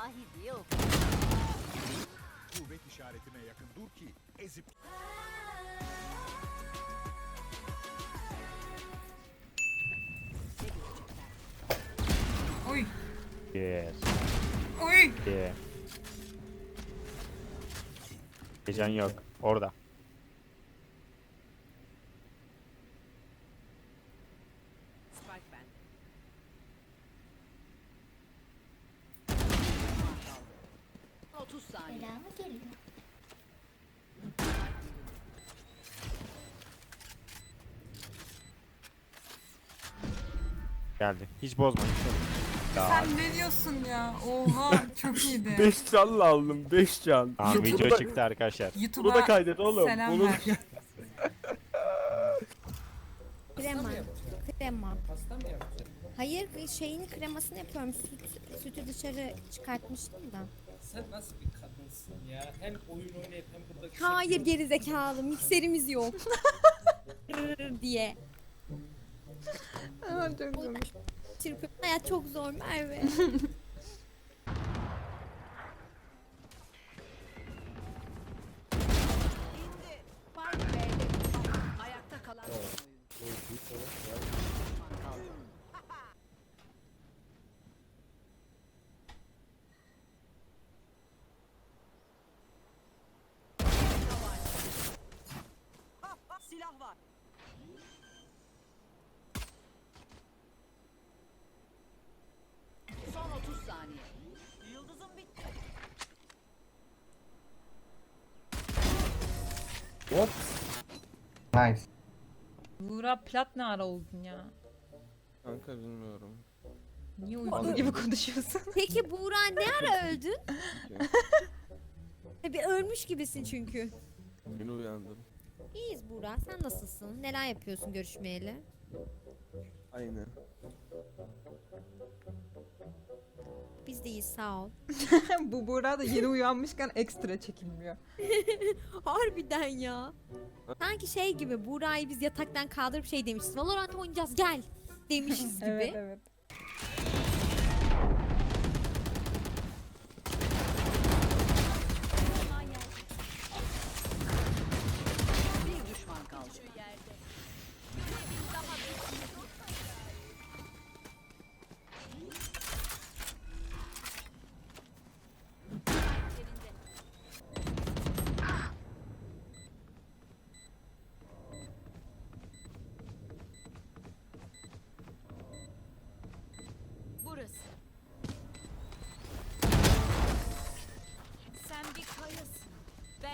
dahi değil. Kuvvet işaretime yakın dur ki ezip... Oy. Yes. Oy. Yeah. Heyecan yok. Orada. Otuz saniye. Bela mı geliyor? Geldi. Hiç bozma. Hiç bozma. Ya. Sen ne diyorsun ya? Oha çok iyiydi. 5 canla aldım 5 can. Tamam video çıktı arkadaşlar. Bunu da YouTube'a kaydet oğlum. selam Bunu ver. Krema. Krema. Hayır şeyini kremasını yapıyorum. Süt, sütü dışarı çıkartmıştım da. Sen nasıl bir kadınsın ya? Hem oyun oynayıp hem burada Hayır gerizekalı mikserimiz yok. diye. Çok komik. Çırpıp hayat çok zor Merve. Son 30 saniye. Yıldızım bitti. Nice. Buğra plat ne ara oldun ya? Kanka bilmiyorum. Niye uyku gibi konuşuyorsun? Peki Buğra ne ara öldün? Bir ölmüş gibisin çünkü. Yeni uyandım. İyiyiz Buğra. Sen nasılsın? Neler yapıyorsun görüşmeyeli? Aynen. Biz de iyiyiz sağ ol. Bu Buğra da yeni uyanmışken ekstra çekilmiyor. Harbiden ya. Sanki şey gibi Buğra'yı biz yataktan kaldırıp şey demişiz. Valorant oynayacağız gel demişiz gibi. Evet evet.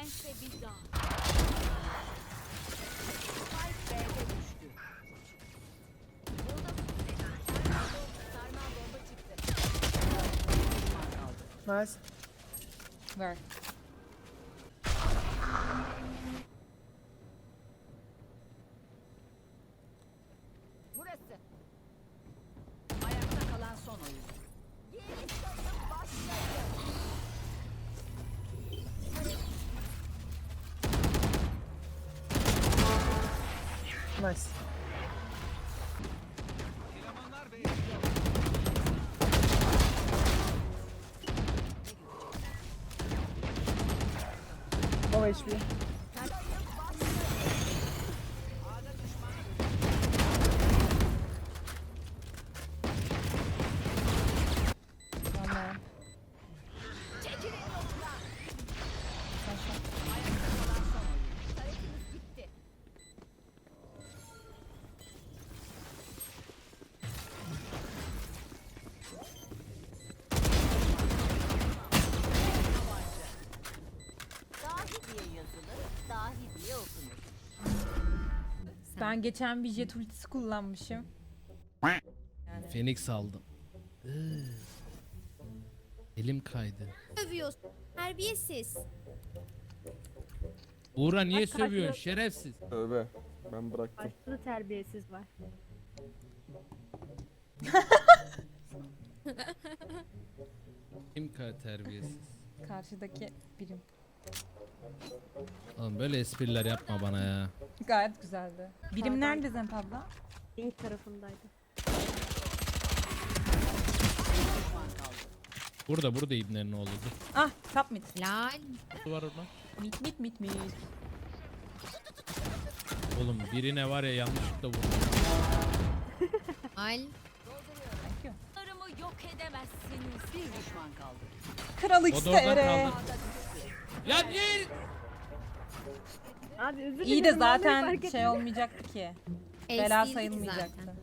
Bense bir dağ. Spike B'de düştü. Buldum. Sarmal bomba çıktı. Nice. Ver. Nice. No HP. Ben geçen bir jet ultisi kullanmışım. Phoenix aldım. Iıı. Elim kaydı. Övüyorsun. Terbiyesiz. Uğra niye sövüyorsun şerefsiz? Tövbe. Ben bıraktım. Başta terbiyesiz var. Kim terbiyesiz? Karşıdaki birim. Oğlum böyle espriler yapma bana ya. Gayet güzeldi. Birim nerede Zemp abla? Link tarafındaydı. Burada burada İbner'in oğlu. Ah top mid. Lal. Dur var orada. Mid mid mid mid. Oğlum birine var ya yanlışlıkla vurdum. Al. Yok edemezsiniz. Bir düşman kaldı. Kral X'te oradan ere. kaldı. Ya niye? Abi özür İyi de dilerim, vallahi zaten fark şey olmayacaktı ki. Bela sayılmayacaktı.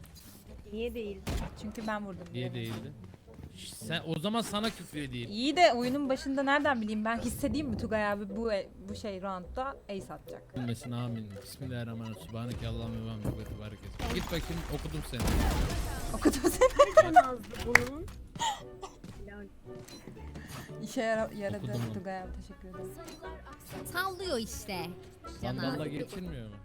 Niye değil? Çünkü ben vurdum. Niye diye. değildi? Sen o zaman sana küfür edeyim. İyi de oyunun başında nereden bileyim ben hissedeyim mi Tugay abi bu bu şey roundda ace atacak. Bilmesin amin. Bismillahirrahmanirrahim. Subhaneke Allah'ım ve bihamdike ve bereket. Git bakayım okudum seni. Okudum seni. En azdı bunun. İşe yara yaradı Okudum onu. Tugay abi teşekkür ederim. Sallıyor işte. Sandalla geçilmiyor mu?